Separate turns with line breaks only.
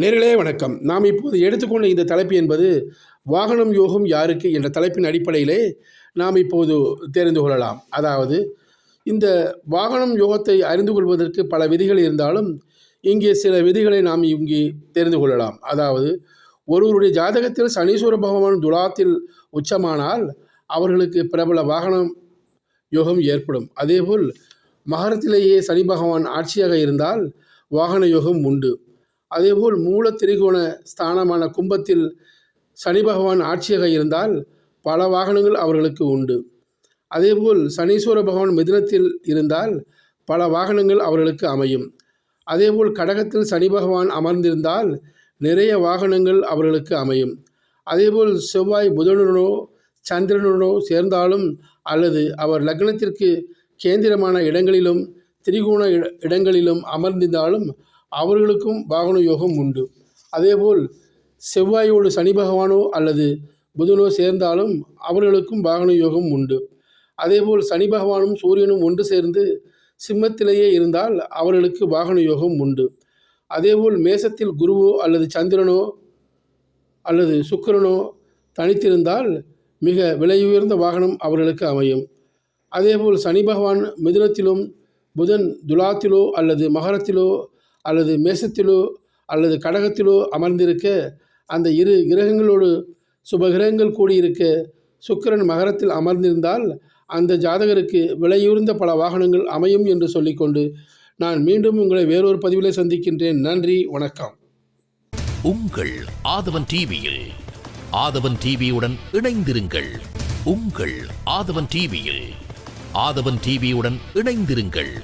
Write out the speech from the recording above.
நேரிலே வணக்கம். நாம் இப்போது எடுத்துக்கொண்ட இந்த தலைப்பு என்பது வாகனம் யோகம் யாருக்கு என்ற தலைப்பின் அடிப்படையிலே நாம் இப்போது தெரிந்து கொள்ளலாம். அதாவது இந்த வாகனம் யோகத்தை அறிந்து கொள்வதற்கு பல விதிகள் இருந்தாலும் இங்கே சில விதிகளை நாம் இங்கே தெரிந்து கொள்ளலாம். அதாவது ஒருவருடைய ஜாதகத்தில் சனீஸ்வர பகவான் துலாத்தில் உச்சமானால் அவர்களுக்கு பிரபல வாகனம் யோகம் ஏற்படும். அதேபோல் மகரத்திலேயே சனி பகவான் ஆட்சியாக இருந்தால் வாகன யோகம் உண்டு. அதேபோல் மூல திரிகோண ஸ்தானமான கும்பத்தில் சனி பகவான் ஆட்சியாக இருந்தால் பல வாகனங்கள் அவர்களுக்கு உண்டு. அதேபோல் சனீஸ்வர பகவான் மிதினத்தில் இருந்தால் பல வாகனங்கள் அவர்களுக்கு அமையும். அதேபோல் கடகத்தில் சனி பகவான் அமர்ந்திருந்தால் நிறைய வாகனங்கள் அவர்களுக்கு அமையும். அதேபோல் செவ்வாய் புதனுடனோ சந்திரனுடனோ சேர்ந்தாலும் அல்லது அவர் லக்னத்திற்கு கேந்திரமான இடங்களிலும் திரிகோண இட- இடங்களிலும் அமர்ந்திருந்தாலும் அவர்களுக்கும் வாகன யோகம் உண்டு. அதேபோல் செவ்வாயோடு சனி பகவானோ அல்லது புதனோ சேர்ந்தாலும் அவர்களுக்கும் வாகன யோகம் உண்டு. அதேபோல் சனி பகவானும் சூரியனும் ஒன்று சேர்ந்து சிம்மத்திலேயே இருந்தால் அவர்களுக்கு வாகன யோகம் உண்டு. அதேபோல் மேசத்தில் குருவோ அல்லது சந்திரனோ அல்லது சுக்கிரனோ தனித்திருந்தால் மிக விலையுயர்ந்த வாகனம் அவர்களுக்கு அமையும். அதேபோல் சனி பகவான் மிதுனத்திலும் புதன் துலாத்திலோ அல்லது மகரத்திலோ அல்லது மேசத்திலோ அல்லது கடகத்திலோ அமர்ந்திருக்க அந்த இரு கிரகங்களோடு சுப கிரகங்கள் கூடியிருக்க சுக்கிரன் மகரத்தில் அமர்ந்திருந்தால் அந்த ஜாதகருக்கு விலையுயர்ந்த பல வாகனங்கள் அமையும் என்று சொல்லிக்கொண்டு நான் மீண்டும் உங்களை வேறொரு பதிவிலே சந்திக்கின்றேன். நன்றி வணக்கம்.
உங்கள் ஆதவன் டிவியில் ஆதவன் டிவியுடன் இணைந்திருங்கள். உங்கள் ஆதவன் டிவியில் ஆதவன் டிவியுடன் இணைந்திருங்கள்.